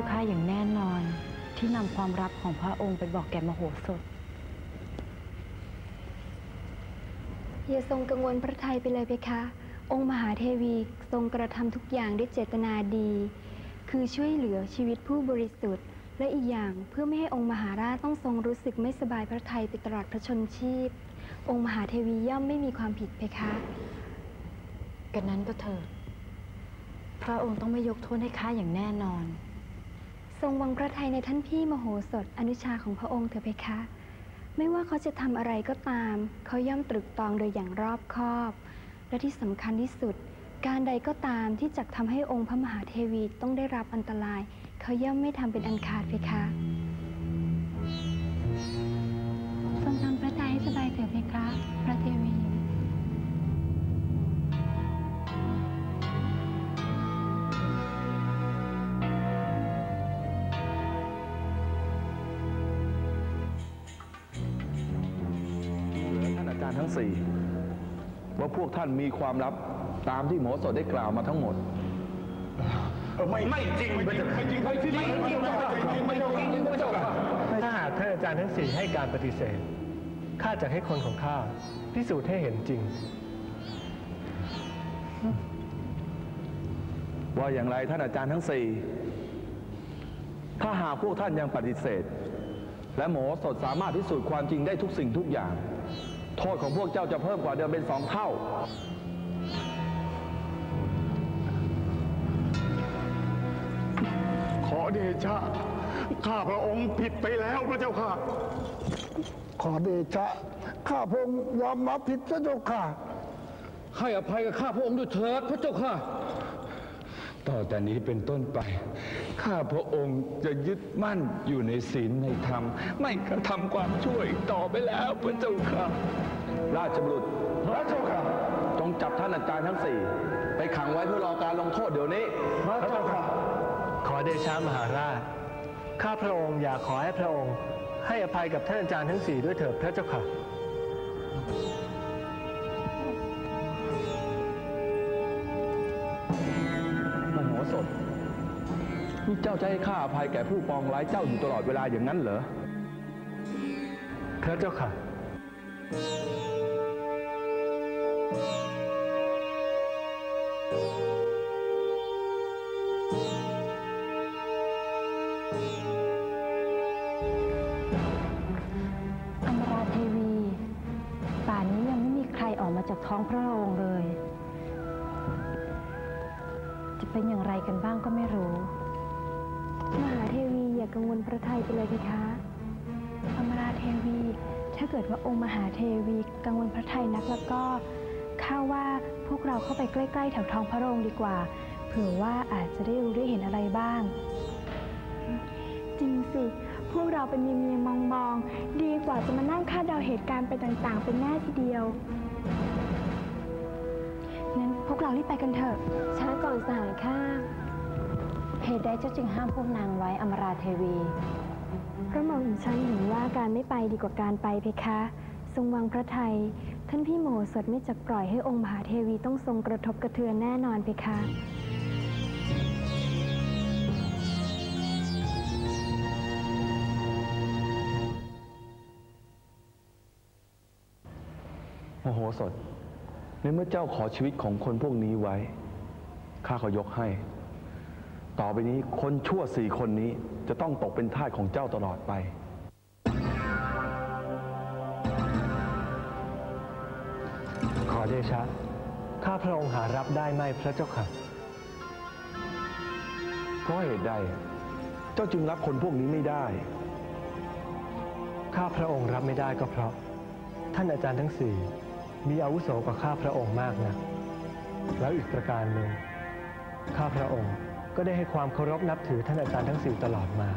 คือข้าอย่างแน่นอน ที่นำความลับของพระองค์ไปบอกแก่มโหสถ อย่าทรงกังวลพระทัยไปเลยเพคะ องค์มหาเทวีทรงกระทำทุกอย่างด้วยเจตนาดี คือช่วยเหลือชีวิตผู้บริสุทธิ์ และอีกอย่างเพื่อไม่ให้องค์มหาราชต้องทรงรู้สึกไม่สบายพระทัยไปตลอดพระชนชีพ องค์มหาเทวีย่อมไม่มีความผิดเพคะกันนั้นก็เถิด พระองค์ต้องไม่ยกโทษให้ข้าอย่างแน่นอน ทรงวางพระทัยในท่านพี่มโหสถอนุชาของพระองค์เถอะเพคะ ไม่ว่าเขาจะทำอะไรก็ตาม เขาย่อมตรึกตรองโดยอย่างรอบคอบ และที่สำคัญที่สุด การใดก็ตามที่จะทำให้องค์พระมหาเทวีต้องได้รับอันตราย เขาย่อมไม่ทำเป็นอันขาดเพคะ งสี่ว่าพวกท่านมีความลับตามที่หมอสดได้กล่าวมาทั้งหมดไม่จริงไม่จริงไม่จริงไม่จริงไม่จริงไม่จริงไม่จริงถ้าหากท่านอาจารย์ทั้งสี่ให้การปฏิเสธข้าจะให้คนของข้าพิสูจน์ให้เห็นจริง ว่าอย่างไรท่านอาจารย์ทั้งสี่ถ้าหากพวกท่านยังปฏิเสธ และหมอสดสามารถพิสูจน์ความจริงได้ทุกสิ่งทุกอย่าง โทษของพวกเจ้าจะเพิ่มกว่าเดิมเป็นสองเท่า ขอเดชะ ข้าพระองค์ผิดไปแล้วพระเจ้าค่ะ ขอเดชะ ข้าพระองค์ยอมรับผิดพระเจ้าค่ะ ให้อภัยกับข้าพระองค์ด้วยเถิดพระเจ้าค่ะ ต่อแต่นี้เป็นต้นไป ข้าพระองค์จะยึดมั่นอยู่ในศีลในธรรม ไม่กระทำความช่วยต่อไปแล้วพระเจ้าค่ะ ราชบุตรพระเจ้าค่ะจงจับท่านอาจารย์ทั้งสี่ไปขังไว้เพื่อรอการลงโทษเดี๋ยวนี้ พระเจ้าค่ะ ขอเดชะมหาราช ข้าพระองค์อยากขอให้พระองค์ ให้อภัยกับท่านอาจารย์ทั้งสี่ด้วยเถิดพระเจ้าค่ะ นี่เจ้าจะให้ข้าอภัยแก่ผู้ปองร้ายเจ้าอยู่ตลอดเวลาอย่างนั้นเหรอ พระเจ้าค่ะอมราเทวี ป่านนี้ยังไม่มีใครออกมาจากท้องพระโรงเลย จะเป็นอย่างไรกันบ้างก็ไม่รู้ กังวลพระทัยไปเลยเพคะอมราเทวี ถ้าเกิดว่าองค์มหาเทวีกังวลพระทัยนักแล้วก็ข้าว่าพวกเราเข้าไปใกล้ ๆ แถวท้องพระโรงดีกว่า เผื่อว่าอาจจะได้รู้ได้เห็นอะไรบ้าง จริงสิ พวกเราเป็นเมียเมียมองมองๆดีกว่าจะมานั่งคาดเดาเหตุการณ์ไปต่างๆ เป็นแน่ทีเดียว งั้นพวกเรารีบไปกันเถอะช้าก่อนสหายข้าเห ตุใดเจ้าจึงห้ามพวกนางไว้อมราเทวี พระหม่อมฉันเห็นว่าการไม่ไปดีกว่าการไปเพคะ ทรงวางพระทัยท่านพี่โมโหสถไม่จักปล่อยให้องค์มหาเทวีต้องทรงกระทบกระเทือนแน่นอนเพคะโมโหสดในเมื่อเจ้าขอชีวิตของคนพวกนี้ไว้ ข้าก็ยกให้ ต่อไปนี้คนชั่วสี่คนนี้จะต้องตกเป็นทาสของเจ้าตลอดไป ขอเดชะ ข้าพระองค์หารับได้ไหมพระเจ้าค่ะ เพราะเหตุใด เจ้าจึงรับคนพวกนี้ไม่ได้ ข้าพระองค์รับไม่ได้ก็เพราะ ท่านอาจารย์ทั้งสี่มีอาวุโสกว่าข้าพระองค์มากนะ แล้วอีกประการหนึ่งข้าพระองค์ ก็ได้ให้ความเคารพนับถือท่านอาจารย์ทั้งสี่ตลอดมา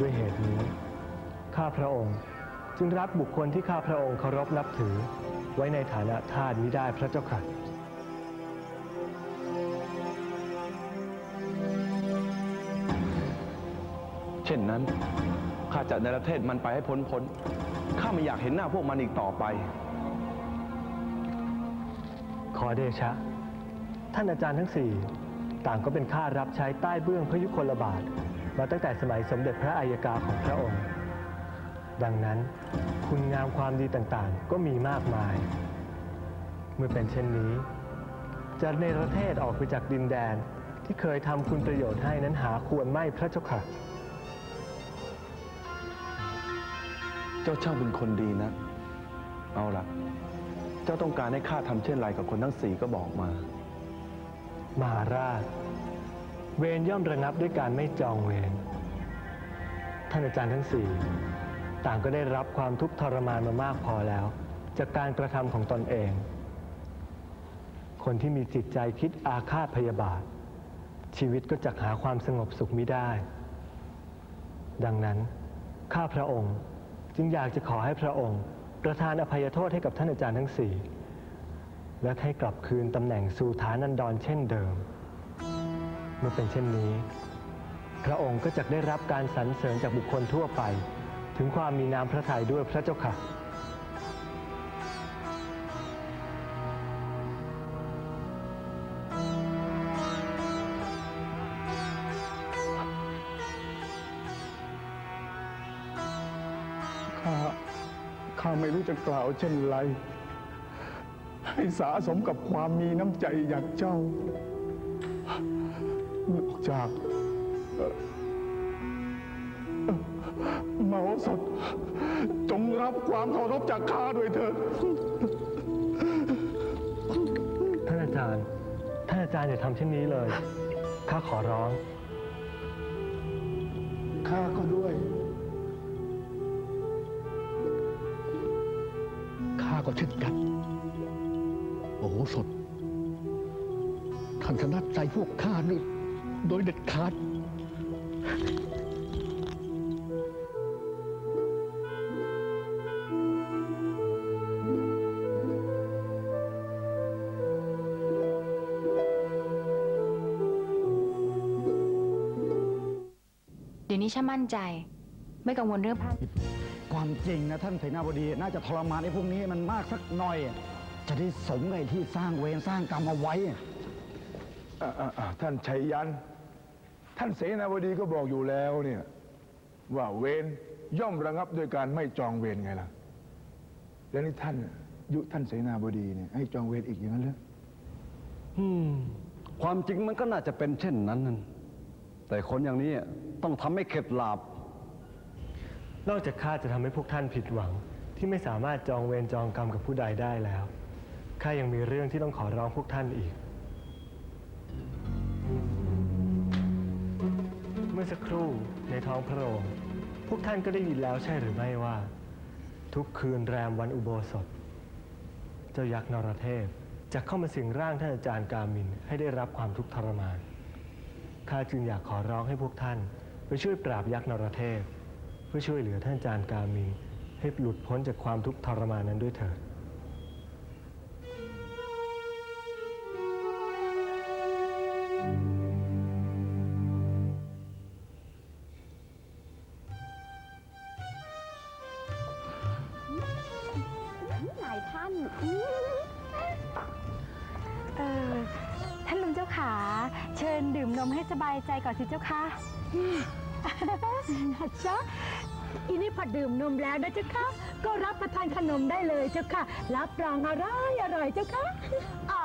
ด้วยเหตุนี้ ข้าพระองค์จึงรับบุคคลที่ข้าพระองค์เคารพนับถือไว้ในฐานะทาสมิได้พระเจ้าค่ะเช่นนั้นข้าจะในประเทศมันไปให้พ้นพ้นข้าไม่อยากเห็นหน้าพวกมันอีกต่อไป ขอเดชะ ท่านอาจารย์ทั้งสี่ ต่างก็เป็นข้ารับใช้ใต้เบื้องพระยุคลบาท มาตั้งแต่สมัยสมเด็จพระอัยกาของพระองค์ ดังนั้นคุณงามความดีต่างๆ ก็มีมากมาย เมื่อเป็นเช่นนี้ จะในประเทศออกไปจากดินแดนที่เคยทำคุณประโยชน์ให้นั้นหาควรไม่พระเจ้าค่ะ เจ้าช่างเป็นคนดีนะ เอาล่ะเจ้าต้องการให้ข้าทำเช่นไรกับคนทั้งสี่ก็บอกมา มหาราช เวรย่อมระงับด้วยการไม่จองเวรท่านอาจารย์ทั้งสี่ต่างก็ได้รับความทุกข์ทรมานมามากพอแล้ว จากการกระทำของตนเอง คนที่มีจิตใจคิดอาฆาตพยาบาท ชีวิตก็จะหาความสงบสุขไมิได้ ดังนั้น ข้าพระองค์จึงอยากจะขอให้พระองค์ ประทานอภัยโทษให้กับท่านอาจารย์ทั้งสี่ และให้กลับคืนตำแหน่งสู่ฐานันดรเช่นเดิม เมื่อเป็นเช่นนี้ พระองค์ก็จะได้รับการสรรเสริญจากบุคคลทั่วไป ถึงความมีน้ำพระทัยด้วยพระเจ้าค่ะข้าข้าไม่รู้จะกล่าวเช่นไร ให้สาสมกับความมีน้ำใจอย่างเจ้า นอกจากเอ่อเอ่อเมาสด จงรับความเคารพจากข้าด้วยเถิดท่านอาจารย์ ท่านอาจารย์อย่าทำเช่นนี้เลย ข้าขอร้อง ข้าก็ด้วย พวกข้านี่โดยเด็ดขาด เดี๋ยวนี้ฉันมั่นใจ ไม่กังวลเรื่องภาพความจริงนะท่านเสนาบดี น่าจะทรมานไอ้พวกนี้ให้มันมากสักหน่อย จะได้สมกับไอ้ที่สร้างเวรสร้างกรรมเอาไว้ อ่าอ่าอ่าท่านชัยยัน ท่านเสนาบดีก็บอกอยู่แล้วเนี่ย ว่าเวรย่อมระงับด้วยการไม่จองเวรไงล่ะ แล้วนี่ท่านยุท่านเสนาบดีเนี่ยให้จองเวรอีกอย่างนั้นเลยอืมความจริงมันก็น่าจะเป็นเช่นนั้นนั่นแต่คนอย่างนี้ต้องทำให้เข็ดหลาบ นอกจากข้าจะทำให้พวกท่านผิดหวัง ที่ไม่สามารถจองเวรจองกรรมกับผู้ใดได้แล้วข้ายังมีเรื่องที่ต้องขอร้องพวกท่านอีก เมื่อสักครู่ในท้องพระโรงพวกท่านก็ได้ยินแล้วใช่หรือไม่ว่า ทุกคืนแรมวันอุโบสถ เจ้ายักษ์นรเทพจะเข้ามาสิงร่างท่านอาจารย์กามินให้ได้รับความทุกข์ทรมานข้าจึงอยากขอร้องให้พวกท่าน ไปช่วยปราบยักษ์นรเทพ เพื่อช่วยเหลือท่านอาจารย์กามินให้หลุดพ้นจากความทุกข์ทรมานนั้นด้วยเถิด จ๊ะอีนี่พอดื่มนมแล้วนะเจ้าค่ะก็รับประทานขนมได้เลยเจ้าค่ะ รับรองอร่อยอร่อยเจ้าค่ะอ๋อ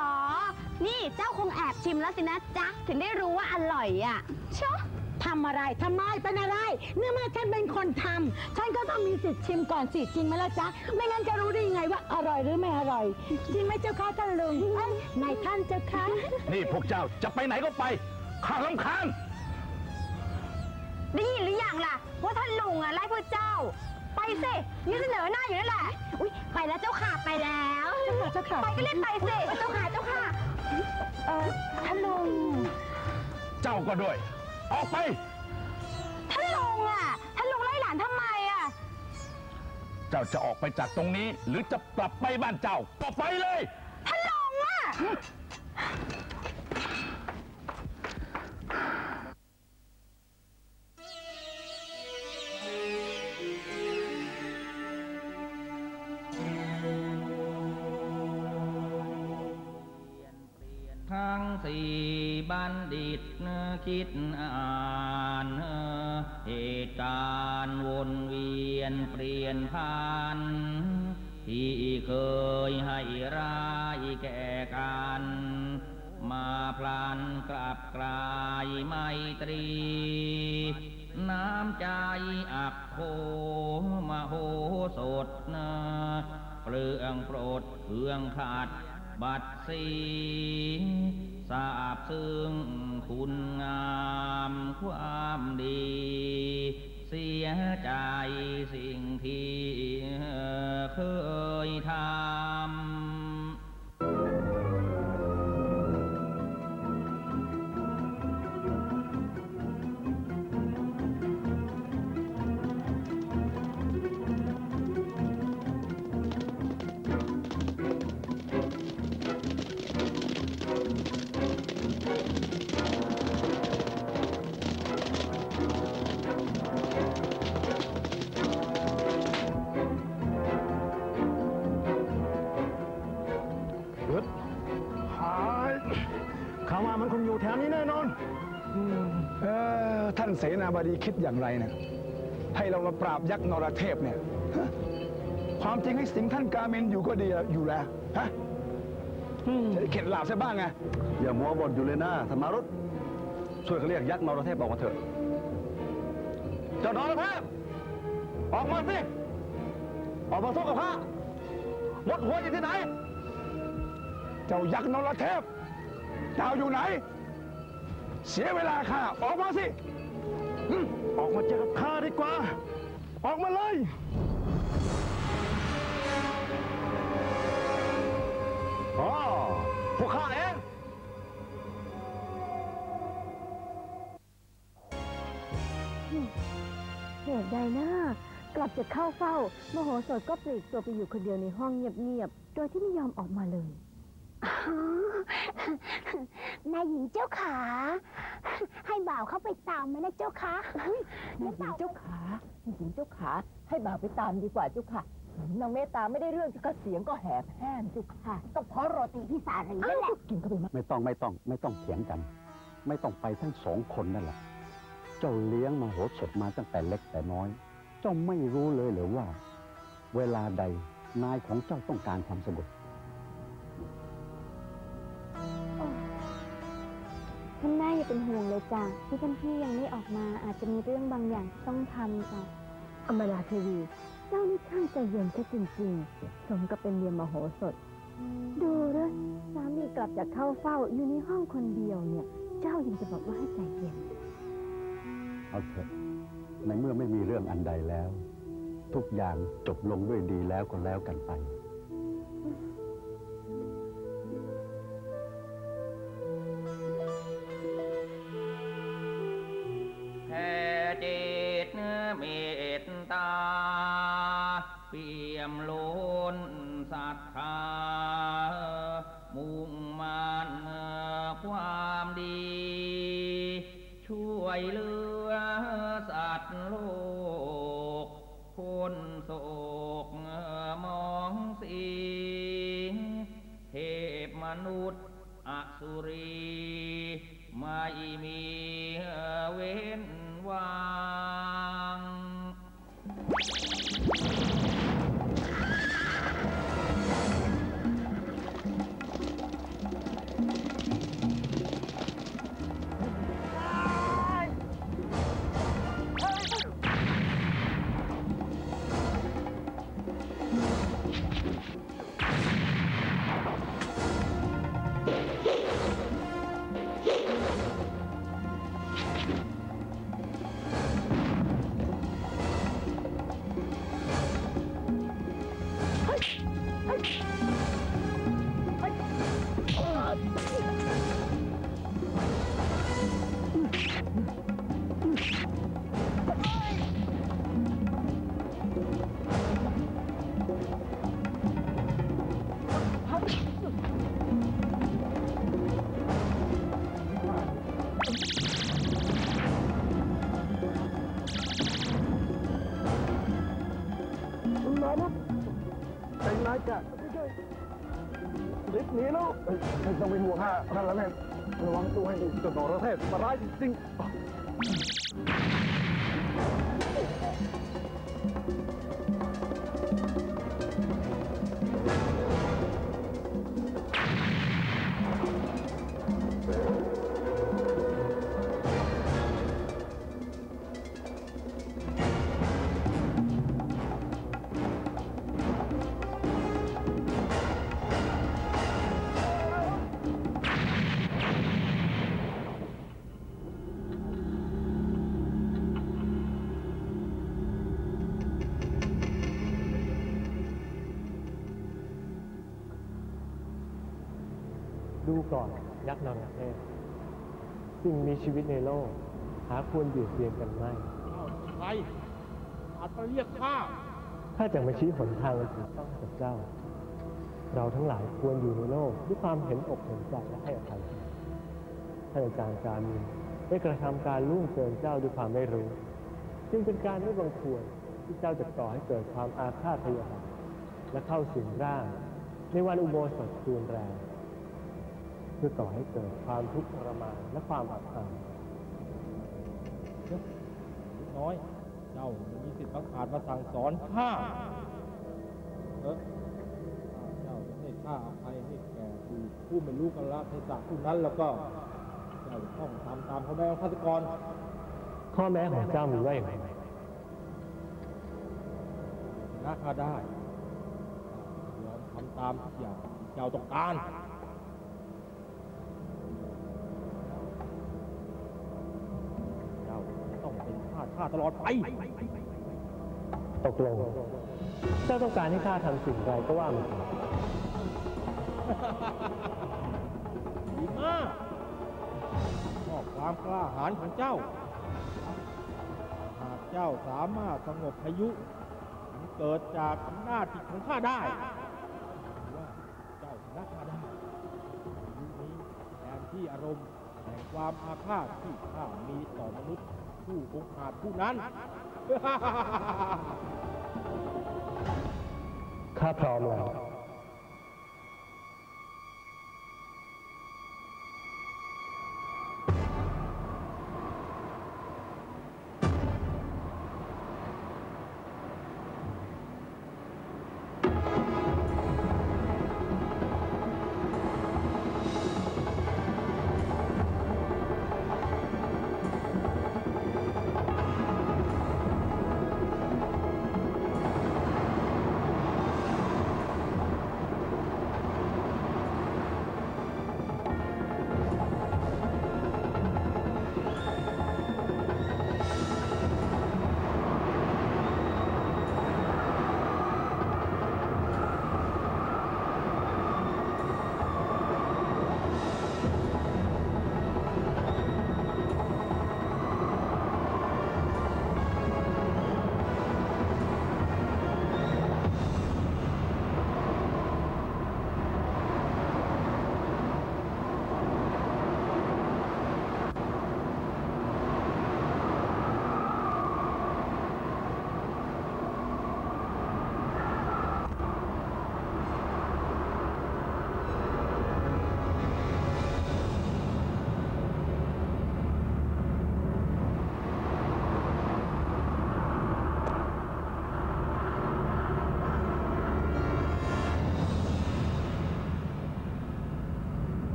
นี่เจ้าคงแอบชิมแล้วสินะจ๊ะ ถึงได้รู้ว่าอร่อยอะเชอะทำอะไรทำไมเป็นอะไรเนื่องเมื่อฉันเป็นคนทำฉันก็ต้องมีสิทธิ์ชิมก่อนสิจริงไหมล่ะจ๊ะ ไม่งั้นจะรู้ได้ยังไงว่าอร่อยหรือไม่อร่อย จริงไหมเจ้าค่ะท่านลุงเอ้ยนายท่านเจ้าค่ะนี่พวกเจ้าจะไปไหนก็ไปข้าลำคาญ ได้ยินหรือยังล่ะ ว่าท่านลุงอะไล่พวกเจ้า ไปสิยืนเสนอหน้าอยู่นั่นแหละอุ้ยไปแล้วเจ้าค่ะไปแล้วเจ้าค่ะไปก็เล่นไปสิเจ้าค่ะเจ้าค่ะเออท่านลุงเจ้าก็ด้วย ออกไป ท่านลุงอะท่านลุงไล่หลานทำไมอะเจ้าจะออกไปจากตรงนี้ หรือจะกลับไปบ้านเจ้าก็ไปเลยท่านลุงอะ คิดอ่านเหตุการณ์วนเวียนเปลี่ยนพันที่เคยให้ร้ายแก่กัน มาพลันกลับกลายไมตรี น้ำใจอักโคมโหสดนะเปลืองโปรดเพื่องขาดบัดสี ทราบซึ่งคุณงามความดี เสียใจสิ่งที่เคยานเสนาบดีคิดอย่างไรเนี่ยให้เรามาปราบยักษ์นรเทพเนี่ยฮะความจริงให้สิงท่านกาเมนอยู่ก็ดีอยู่แล้วฮะจะได้เข็ดหลาบซะบ้างไงอย่ามัวบ่นอยู่เลยนะธรรมารุตช่วยเขาเรียกยักษ์นรเทพออกมาเถอะเจ้านรเทพออกมาสิออกมาสู้กับข้าหมดหัวอยู่ที่ไหน เจ้ายักษ์นรเทพเจ้าอยู่ไหน เสียเวลาข้าออกมาสิ ออกมาเจอกับข้าดีกว่า ออกมาเลย อ๋อ พวกข้าเอง เหตุใดนะกลับจะเข้าเฝ้ามโหสถก็ปลีกตัวไปอยู่คนเดียวในห้องเงียบๆ โดยที่ไม่ยอมออกมาเลย นายหญิงเจ้าขา ให้บ่าวเข้าไปตามไหมนะเจ้าคะนายหญิงเจ้าขานายหญิงเจ้าขาให้บ่าวไปตามดีกว่าเจ้าค่ะนางเมตตาไม่ได้เรื่องเจ้าค่ะเสียงก็แหบแห้งเจ้าค่ะก็เพราะโรตีพี่สารีนั่นแหละกินเข้าไปมากไม่ต้องไม่ต้องไม่ต้องเถียงกัน ไม่ต้องไปทั้งสองคนนั่นแหละ เจ้าเลี้ยงมโหสถมาตั้งแต่เล็กแต่น้อย เจ้าไม่รู้เลยเหรือว่า เวลาใดนายของเจ้าต้องการความสงบ เป็นห่วงเลยจ้ะที่ท่านพี่ยังไม่ออกมาอาจจะมีเรื่องบางอย่างที่ต้องทำจ้ะอมราเทวี เจ้านี่ช่างใจเย็นแค่จริงๆ สมกับเป็นเมียมโหสถ ดูเลยสามีกลับจากเข้าเฝ้าอยู่ในห้องคนเดียวเนี่ย เจ้ายังจะบอกว่าให้ใจเย็น เอาเถอะในเมื่อไม่มีเรื่องอันใดแล้ว ทุกอย่างจบลงด้วยดีแล้วก็แล้วกันไป ระ ก่อนยักษ์นรเทพสิ่งมีชีวิตในโลก หาควรเบียดเบียนกันไม่ใครอาจมาเรียกข้าถ้าจะมาชี้หนทางอันถูกต้องให้กับเจ้า เราทั้งหลายควรอยู่ในโลกด้วยความเห็นอกเห็นใจและให้อภัยกันท่านอาจารย์การมีได้กระทำการล่วงเกินเจ้าด้วยความไม่รู้ จึงเป็นการไม่บังควรที่เจ้าจะก่อให้เกิดความอาฆาตพยาบาทและเข้าสิงร่าง ในวันอุโบสถคูนแรงเพื่อก่อให้เกิดความทุกข์ทรมานและความอับอายน้อย เจ้ามีสิทธิ์บังอาจมาสั่งสอนข้าเออถ้าเจ้าจะให้ข้าอภัยให้แก่ผู้ผู้ไม่รู้กันละเทศะผู้นั้นแล้วก็เจ้าต้องทำตามพ่อแม่ของฆาตกร ข้อแม้ของเจ้ามีว่าอย่างไรนะข้าได้ยอมทำตามทุกอย่างที่เจ้าต้องการ ข้าข้าตลอดไป ตกลง เจ้าต้องการให้ข้าทำสิ่งใดก็ว่ามาเถิดดีมากชอบความกล้าหาญของเจ้า หากเจ้าสามารถสงบพายุอันเกิดจากอำนาจจิตของข้าได้ถือว่าเจ้าชนะข้าได้พายุนี้แทนที่อารมณ์แห่งความอาฆาตที่ข้ามีต่อมนุษย์ ผู้องอาจผู้นั้น ข้าพร้อมแล้ว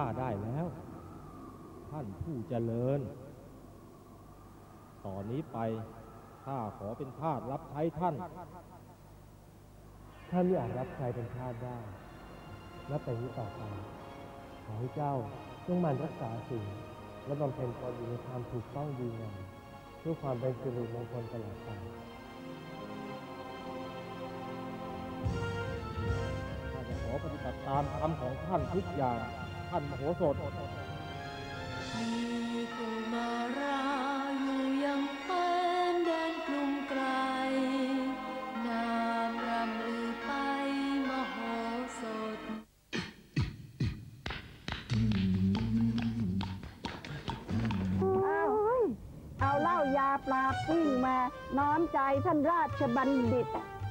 ข้าได้แล้ว ท่านผู้เจริญ ต่อนนี้ไปข้าขอเป็นทาสรับใช้ท่าน ท่านไม่อาจรับใช้เป็นทาสได้ นับแต่นี้ต่อไปขอให้เจ้าจงหมั่นรักษาศีลและบำเพ็ญตนอยู่ในความถูกต้องดีงามเพื่อความเป็นสิริมงคลตลอดไปข้าจะขอปฏิบัติตามคำของท่านทุกอย่าง ท่านมโหสถมีกุมาราอยู่ยังแคว้นแดนกรุงไกล นามรำลือไปมโหสถ เอาเอาเหล้ายาปลาปิ้งมา น้อมใจท่านราชบัณฑิต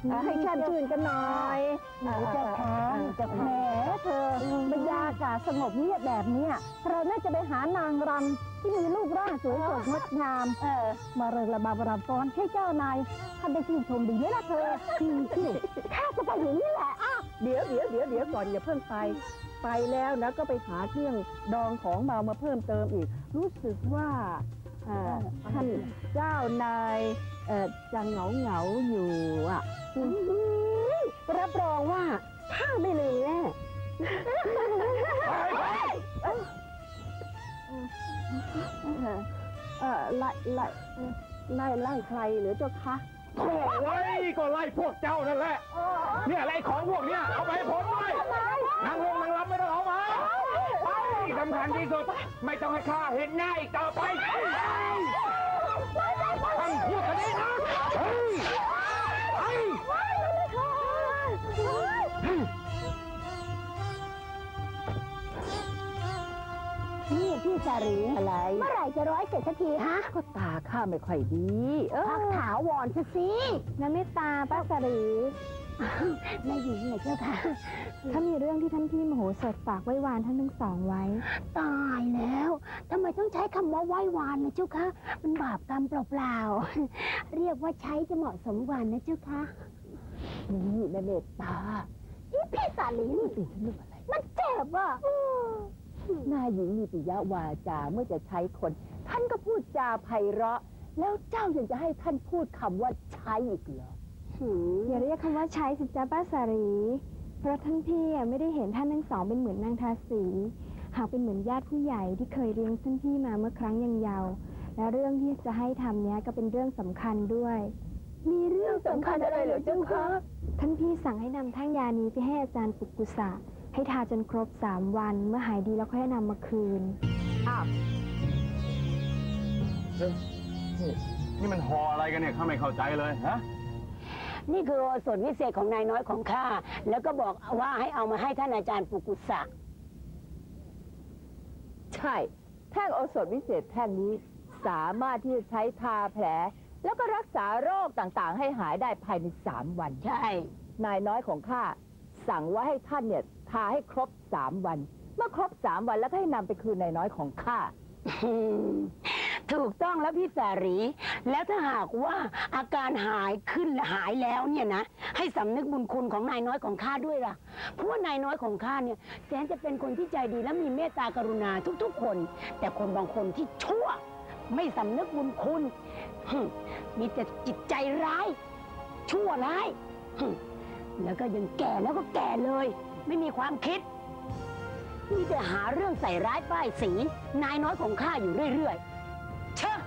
เอ่อให้ชื่นชื่นกันหน่อยหนูเจ้าค่ะเจ้าแหมค่ะเธอบรรยากาศสงบเงียบแบบเนี้ยเราน่าจะไปหานางรำที่มีรูปร่างสวยสดงดงาม เออ มาเริงระบำรำฟ้อนให้เจ้านายท่านได้ชื่นชมดีไหมล่ะเธอข้าจะไปอย่างนี้แหละอ้าวเดี๋ยวเดี๋ยวเดี๋ยวเดี๋ยวก่อนอย่าเพิ่งไป ไปแล้วนะก็ไปหาเครื่องดองของเมามาเพิ่มเติมอีก รู้สึกว่าเอ่อท่านเจ้านาย เอ่อจะเหงาเหงาๆอยู่อะ รับรองว่าข้าไม่ลืมแน่ เออไล่ไล่ไล่ไล่ใครหรือเจ้าคะโอ้ยก็ไล่พวกเจ้านั่นแหละ เนี่ยไล่ของพวกเนี้ยเอาไปให้ผมด้วยนางลงนางรับไม่ต้องเอามาไปสำคัญที่สุด ไม่ต้องให้ข้าเห็นหน้าอีกต่อไป ท่านพูดกันเองนะเฮ้ยเฮ้ยนี่พี่สารีอะไร เมื่อไหร่จะร้อยเสร็จสักทีฮะ ก็ตาข้าไม่ค่อยดี เออพักถาวรซะสิน้ำเมตตาป้าสารี แม่หญิงเหรอเจ้าค่ะ ถ้ามีเรื่องที่ท่านพี่มโหสถฝากไว้วานท่านทั้งสองไว้ ตายแล้วทำไมต้องใช้คำว่าไหว้วานนะเจ้าคะมันบาปกรรมเปล่าๆ เรียกว่าใช้จะเหมาะสมกวันนะเจ้าคะนี่แม่เมตตาอีพี่สาลีนี่สิเรื่องอะไร มันเจ็บอะนายหญิงมีปิยวาจาเมื่อจะใช้คน ท่านก็พูดจาไพเราะ แล้วเจ้ายังจะให้ท่านพูดคำว่าใช้อีกเหรอ อย่าเรียกคำว่าใช้สิจ้าป้าสารี เพราะท่านพี่อะไม่ได้เห็นท่านทั้งสองเป็นเหมือนนางทาสี หากเป็นเหมือนญาติผู้ใหญ่ที่เคยเลี้ยงท่านพี่มาเมื่อครั้งยังเยาว์และเรื่องที่จะให้ทำเนี้ยก็เป็นเรื่องสำคัญด้วย มีเรื่องสำคัญอะไรเหรอเจ้าคะท่านพี่สั่งให้นำแท่งยานี้ไปให้อาจารย์ปุกกุสะให้ทาจนครบสามวันเมื่อหายดีแล้วค่อยนำมาคืน อ้าวนี่มันหออะไรกันเนี่ยข้าไม่เข้าใจเลยฮะ นี่คือโอสถวิเศษของนายน้อยของข้า แล้วก็บอกว่าให้เอามาให้ท่านอาจารย์ปุกุสะใช่ แท่งโอสถวิเศษแท่งนี้สามารถที่จะใช้ทาแผล แล้วก็รักษาโรคต่างๆ ให้หายได้ภายในสามวัน ใช่ นายน้อยของข้าสั่งว่าให้ท่านเนี่ยทาให้ครบสามวัน เมื่อครบสามวันแล้วก็ให้นำไปคืนนายน้อยของข้าอืม ถูกต้องแล้วพี่สารี แล้วถ้าหากว่าอาการหายขึ้นหายแล้วเนี่ยนะ ให้สำนึกบุญคุณของนายน้อยของข้าด้วยล่ะเพราะว่านายน้อยของข้าเนี่ยแสนจะเป็นคนที่ใจดีและมีเมตตากรุณาทุกๆคน แต่คนบางคนที่ชั่ว ไม่สำนึกบุญคุณหึมีแต่จิตใจร้าย ชั่วร้ายหึแล้วก็ยังแก่แล้วก็แก่เลย ไม่มีความคิดมีแต่หาเรื่องใส่ร้ายป้ายสี นายน้อยของข้าอยู่เรื่อยๆ เชอะ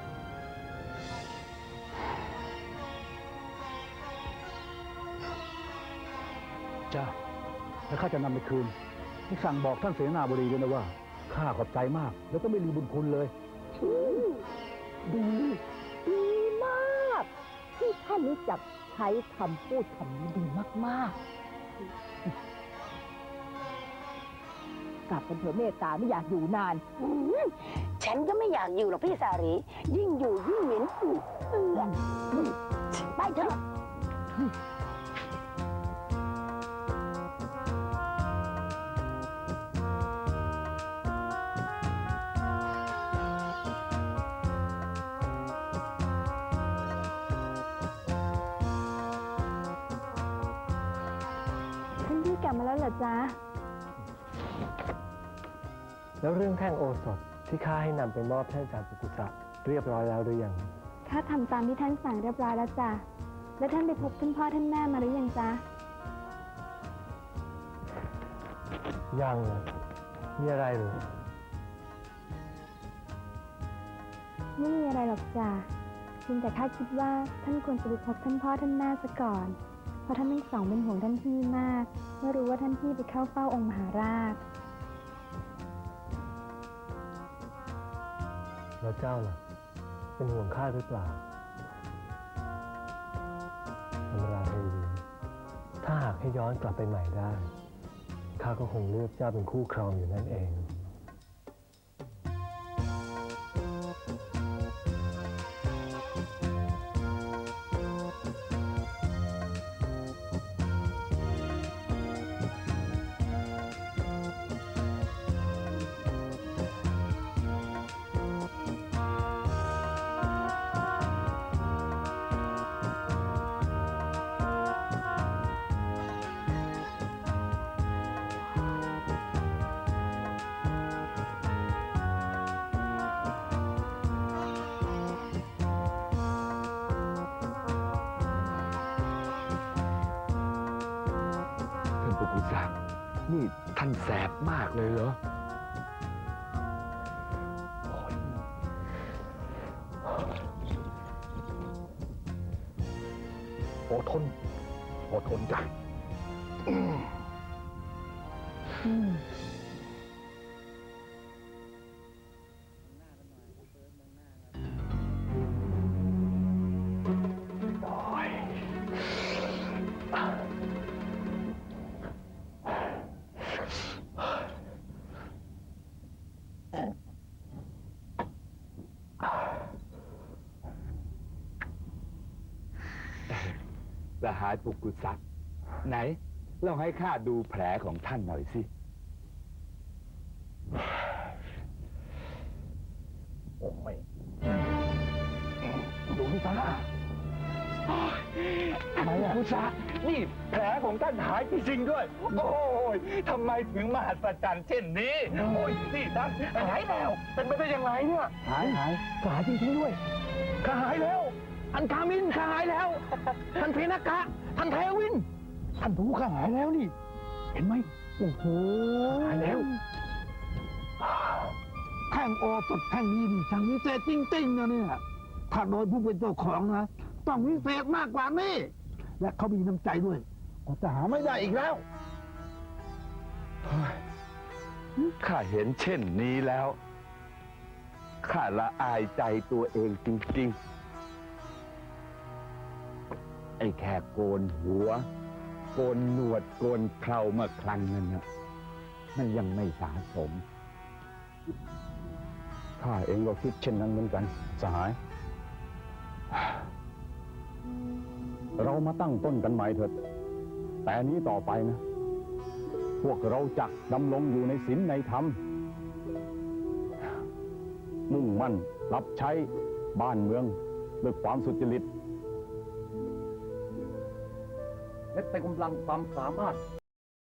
จ้าแล้วข้าจะนำไปคืนที่สั่งบอกท่านเสนาบดีด้วยนะว่าข้าขอบใจมาก แล้วก็ไม่ลืมบุญคุณเลย ดี ดีมาก ที่ท่านรู้จักใช้คำพูดคำนี้ดีมาก ๆ กลับกันเถอะเมตตาไม่อยากอยู่นาน อืมฉันก็ไม่อยากอยู่หรอกพี่สารี ยิ่งอยู่ยิ่งเหม็นอืดเอือนไปเถอะ แล้วเรื่องแท่งโอสถที่ข้าให้นำไปมอบให้อาจารย์ปุกุสะเรียบร้อยแล้วหรือยังข้าทำตามที่ท่านสั่งเรียบร้อยแล้วจ้ะ แล้วท่านไปพบท่านพ่อท่านแม่มาหรือยังจ๊ะ ยังอะมีอะไรหรือไม่มีอะไรหรอกจ้ะเพียงแต่ข้าคิดว่าท่านควรจะไปพบท่านพ่อท่านแม่ซะก่อน เพราะท่านทั้งสองเป็นห่วงท่านพี่มาก เมื่อรู้ว่าท่านพี่ไปเข้าเฝ้าองค์มหาราช แล้วเจ้าล่ะ เป็นห่วงข้าหรือเปล่าอำราเทวีถ้าหากให้ย้อนกลับไปใหม่ได้ ข้าก็คงเลือกเจ้าเป็นคู่ครองอยู่นั่นเอง นี่ท่านแสบมากเลยเหรออ สหายปุกุศักดิ์ไหนลองให้ข้าดูแผลของท่านหน่อยสิ โอ้ยดูนี่ซะทำไมอะ ปุกุศักดิ์นี่แผลของท่านหายจริงๆด้วย โอ้ยทำไมถึงมหัศจรรย์เช่นนี้ โอ้ยนี่ท่านหายแล้ว เป็นไปได้ยังไงเนี่ย หายหายหายจริงๆด้วย ข้าหายแล้ว อันคามินข้าหายแล้ว ท่านเพนากะ ท่านเทวิน ท่านรู้ข้าหายแล้วนี่ เห็นไหมโอ้โหหายแล้วแท่งโอสดแท่งนี้นี่ช่างวิเศษจริงๆนะเนี่ย ถ้าโดยผู้เป็นเจ้าของนะ ต้องวิเศษมากกว่านี้ และเขามีน้ำใจด้วยก็จะหาไม่ได้อีกแล้ว ข้าเห็นเช่นนี้แล้ว ข้าละอายใจตัวเองจริงๆไอ้แค่โกนหัว โกนหนวดโกนเครามาครั้งนั้นนะมันยังไม่สาสม ข้าเองก็คิดเช่นนั้นเหมือนกัน สหาย เรามาตั้งต้นกันใหม่เถิด แต่นี้ต่อไปนะ พวกเราจักดำรงอยู่ในศีลในธรรม มุ่งมั่นรับใช้บ้านเมืองด้วยความสุจริต และเต่กำลังความสามารถ